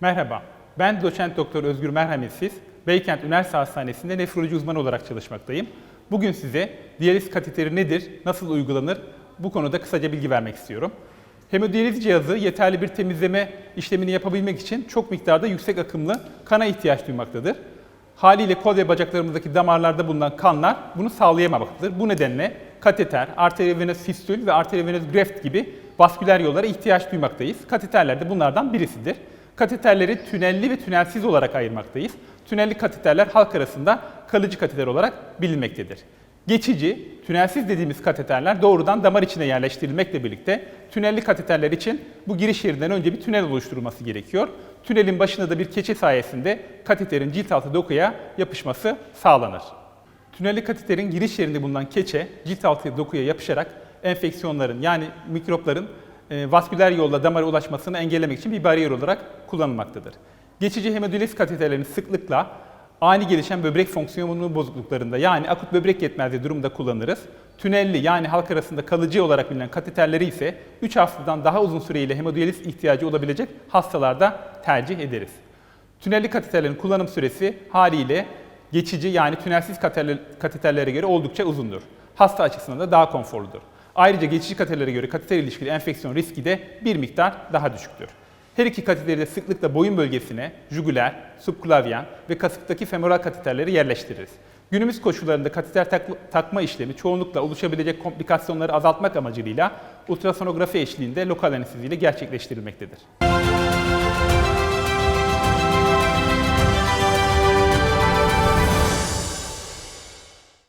Merhaba, ben doçent doktor Özgür Merhametsiz, Beykent Üniversite Hastanesi'nde nefroloji uzmanı olarak çalışmaktayım. Bugün size diyaliz kateteri nedir, nasıl uygulanır bu konuda kısaca bilgi vermek istiyorum. Hemodiyaliz cihazı yeterli bir temizleme işlemini yapabilmek için çok miktarda yüksek akımlı kana ihtiyaç duymaktadır. Haliyle kol ve bacaklarımızdaki damarlarda bulunan kanlar bunu sağlayamamaktadır. Bu nedenle kateter, arteriovenöz fistül ve arteriovenöz greft gibi vasküler yollara ihtiyaç duymaktayız. Kateterler de bunlardan birisidir. Kateterleri tünelli ve tünelsiz olarak ayırmaktayız. Tünelli kateterler halk arasında kalıcı kateter olarak bilinmektedir. Geçici, tünelsiz dediğimiz kateterler doğrudan damar içine yerleştirilmekle birlikte tünelli kateterler için bu giriş yerinden önce bir tünel oluşturulması gerekiyor. Tünelin başında da bir keçe sayesinde kateterin cilt altı dokuya yapışması sağlanır. Tünelli kateterin giriş yerinde bulunan keçe cilt altı dokuya yapışarak enfeksiyonların yani mikropların vasküler yolla damara ulaşmasını engellemek için bir bariyer olarak kullanılmaktadır. Geçici hemodiyaliz kateterlerini sıklıkla ani gelişen böbrek fonksiyonu bozukluklarında yani akut böbrek yetmezliği durumunda kullanırız. Tünelli yani halk arasında kalıcı olarak bilinen kateterleri ise 3 haftadan daha uzun süreyle hemodiyaliz ihtiyacı olabilecek hastalarda tercih ederiz. Tünelli kateterlerin kullanım süresi haliyle geçici yani tünelsiz kateterler- kateterlere göre oldukça uzundur. Hasta açısından da daha konforludur. Ayrıca geçici kateterlere göre kateter ilişkili enfeksiyon riski de bir miktar daha düşüktür. Her iki kateteri de sıklıkla boyun bölgesine jugüler, subklavyen ve kasıktaki femoral kateterleri yerleştiririz. Günümüz koşullarında kateter takma, takma işlemi çoğunlukla oluşabilecek komplikasyonları azaltmak amacıyla ultrasonografi eşliğinde lokal anesteziyle gerçekleştirilmektedir.